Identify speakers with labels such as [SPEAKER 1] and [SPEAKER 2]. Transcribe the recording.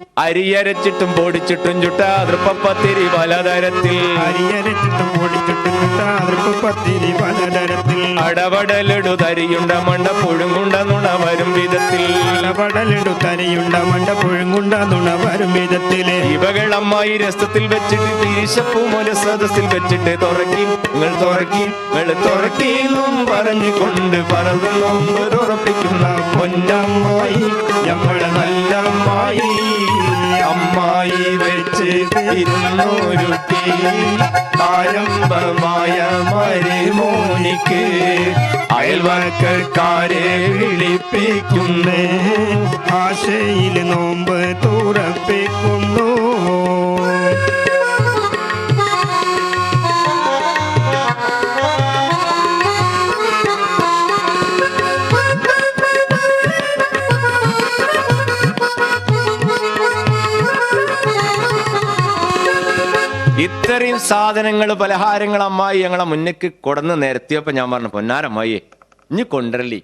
[SPEAKER 1] അരിയരച്ചിട്ടും പൊടിച്ചിട്ടും ചുട്ട അതൃപ്പത്തിരി പലതരത്തിൽ
[SPEAKER 2] അരിയരച്ചിട്ടും പൊടിച്ചിട്ടും ചുട്ട അതൃപ്പത്തിരി പലതരത്തിൽ
[SPEAKER 1] അടപടലിടു തരിയുണ്ട മണ്ട പുഴുങ്ങുണ്ട നുണ വരും വിധത്തിൽ.
[SPEAKER 2] അടവടലിടു തരിയുണ്ട മണ്ട പുഴുങ്ങുണ്ട നുണ വരും
[SPEAKER 1] വിധത്തിൽ ഇവകളമ്മായി രസത്തിൽ വെച്ചിട്ട് തിരിശപ്പൂ മുല സദസ്സിൽ വെച്ചിട്ട് തുറക്കി. നിങ്ങൾ തുറക്കി നിങ്ങൾ തുറക്കി പറഞ്ഞു പറഞ്ഞുകൊണ്ട് പറന്നു നോമ്പ് തുറപ്പിക്കുന്ന പൊന്നമ്മായി ഇരുന്നൊരുത്തി ആരംഭമായ മരുമോനിക്ക് അയൽവക്കക്കാരെ വിളിപ്പിക്കുന്നേ.
[SPEAKER 2] ആശയിൽ നോമ്പ് തുറപ്പിക്കുന്നു
[SPEAKER 1] ഇത്രയും സാധനങ്ങൾ പലഹാരങ്ങൾ അമ്മായി ഞങ്ങളെ മുന്നേക്ക് കൊടന്ന് നിരത്തിയപ്പോ ഞാൻ പറഞ്ഞു പൊന്നാരമ്മായി ഇനി കൊണ്ടരലി.